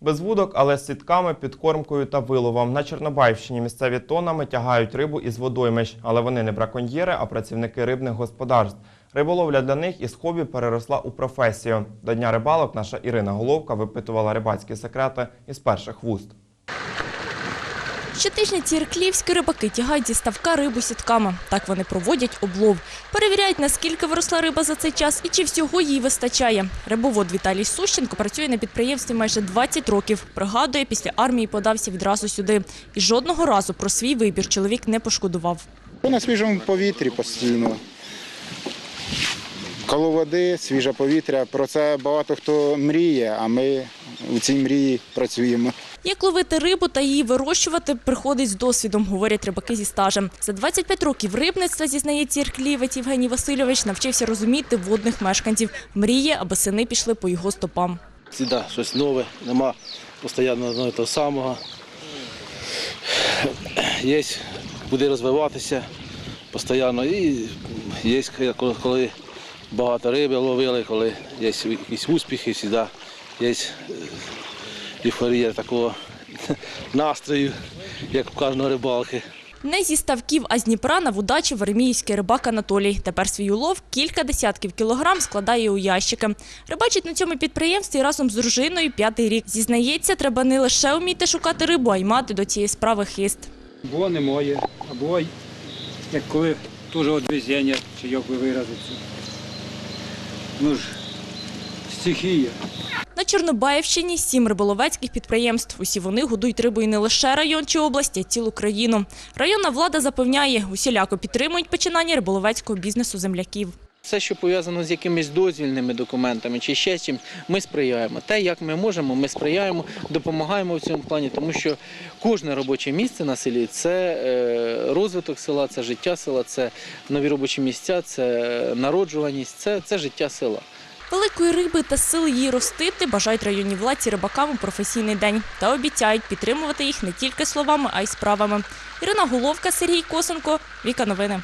Без вудок, але з сітками, підкормкою та виловом. На Чорнобаївщині місцеві тонами тягають рибу із водоймищ, але вони не браконьєри, а працівники рибних господарств. Риболовля для них із хобі переросла у професію. До Дня рибалок наша Ірина Головка випитувала рибацькі секрети із перших вуст. Щотижня ці ірклівські рибаки тягають зі ставка рибу сітками. Так вони проводять облов. Перевіряють, наскільки виросла риба за цей час і чи всього їй вистачає. Рибовод Віталій Сущенко працює на підприємстві майже 20 років. Пригадує, після армії подався відразу сюди. І жодного разу про свій вибір чоловік не пошкодував. На свіжому повітрі постійно. Коло води, свіже повітря. Про це багато хто мріє, а ми у цій мрії працюємо. Як ловити рибу та її вирощувати, приходить з досвідом, говорять рибаки зі стажем. За 25 років рибництва, зізнається ірклівець Євгеній Васильович, навчився розуміти водних мешканців. Мріє, аби сини пішли по його стопам. Завжди щось нове, нема постійно одного того самого. Є куди розвиватися постійно. І є, коли багато риби ловили, коли є якісь успіхи, завжди є е, ейфорія такого настрою, як у кожного рибалки. Не зі ставків, а з Дніпра на вудачі вереміївський рибак Анатолій. Тепер свій улов кілька десятків кілограм складає у ящики. Рибачить на цьому підприємстві разом з дружиною п'ятий рік. Зізнається, треба не лише вміти шукати рибу, а й мати до цієї справи хист. Або немає, або як коли теж одвезення, чи як ви виразиться. Ну ж, стихія. На Чорнобаївщині сім риболовецьких підприємств. Усі вони годують рибою не лише район чи область, а цілу країну. Районна влада запевняє, усіляко підтримують починання риболовецького бізнесу земляків. Все, що пов'язано з якимись дозвільними документами чи ще чимось, ми сприяємо. Те, як ми можемо, ми сприяємо, допомагаємо в цьому плані, тому що кожне робоче місце на селі це е, розвиток села, це життя села, це нові робочі місця, це народжуваність, це, це життя села. Великої риби та сил її ростити бажають районні владці рибакам у професійний день та обіцяють підтримувати їх не тільки словами, а й справами. Ірина Головка, Сергій Косенко, Віка Новини.